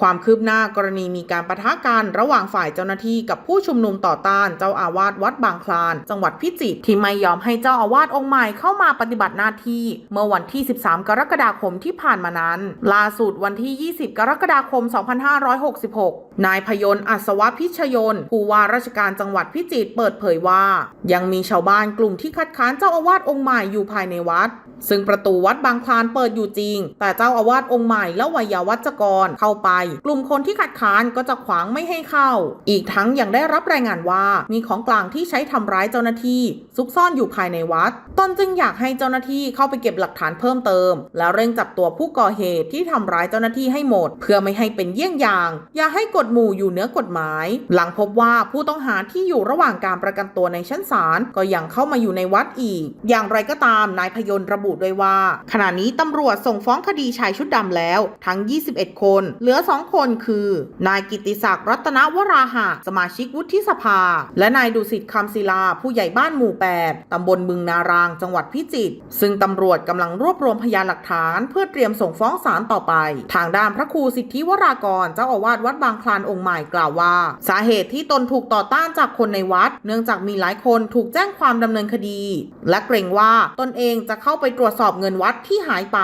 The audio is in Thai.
ความคืบหน้ากรณีมีการปะทะกันระหว่างฝ่ายเจ้าหน้าที่กับผู้ชุมนุมต่อต้านเจ้าอาวาสวัดบางคลาน จังหวัดพิจิตรที่ไม่ยอมให้เจ้าอาวาสองค์ใหม่เข้ามาปฏิบัติหน้าที่ เมื่อวันที่ 13 กรกฎาคมที่ผ่านมานั้น ล่าสุดวันที่ 20 กรกฎาคม 2566 นายพยนต์อัศวพิชยนผู้ว่าราชการจังหวัดพิจิตรเปิดเผยว่า ยังมีชาวบ้านกลุ่มที่คัดค้านเจ้าอาวาสองค์ใหม่อยู่ภายในวัด ซึ่งประตูวัดบางคลานเปิดอยู่จริง แต่เจ้าอาวาสองค์ใหม่และวัยาวัจกรเข้าไปกลุ่มคนที่คัดค้านก็จะขวางไม่ให้เข้า อีกทั้งยังได้รับรายงานว่ามีของกลางที่ใช้ทำร้ายเจ้าหน้าที่ซุกซ่อนอยู่ภายในวัด ตนจึงอยากให้เจ้าหน้าที่เข้าไปเก็บหลักฐานเพิ่มเติม และเร่งจับตัวผู้ก่อเหตุที่ทำร้ายเจ้าหน้าที่ให้หมด เพื่อไม่ให้เป็นเยี่ยงอย่าง อย่าให้กฎหมู่อยู่เหนือกฎหมาย หลังพบว่าผู้ต้องหาที่อยู่ระหว่างการประกันตัวในชั้นศาลก็ยังเข้ามาอยู่ในวัดอีก อย่างไรก็ตามนายพยนต์ระบุด้วยว่า ขณะนี้ตำรวจส่งฟ้องคดีชายชุดดำแล้ว ทั้ง 21 คน เหลือ2คนคือ นายกิตติศักดิ์รัตนวราหะ สมาชิกวุฒิสภา และนายดุสิตคำศิลา ผู้ใหญ่บ้านหมู่ 8 ตำบลบึงนาราง จังหวัดพิจิตร ซึ่งตำรวจกำลังรวบรวมพยานหลักฐาน เพื่อเตรียมส่งฟ้องศาลต่อไป ทางด้านพระครูสิทธิวรากร เจ้าอาวาสวัดบางคลานองค์ใหม่กล่าวว่า สาเหตุที่ตนถูกต่อต้านจากคนในวัด เนื่องจากมีหลายคนถูกแจ้งความดำเนินคดี และเกรงว่าตนเองจะเข้าไปตรวจสอบเงินวัดที่หายไป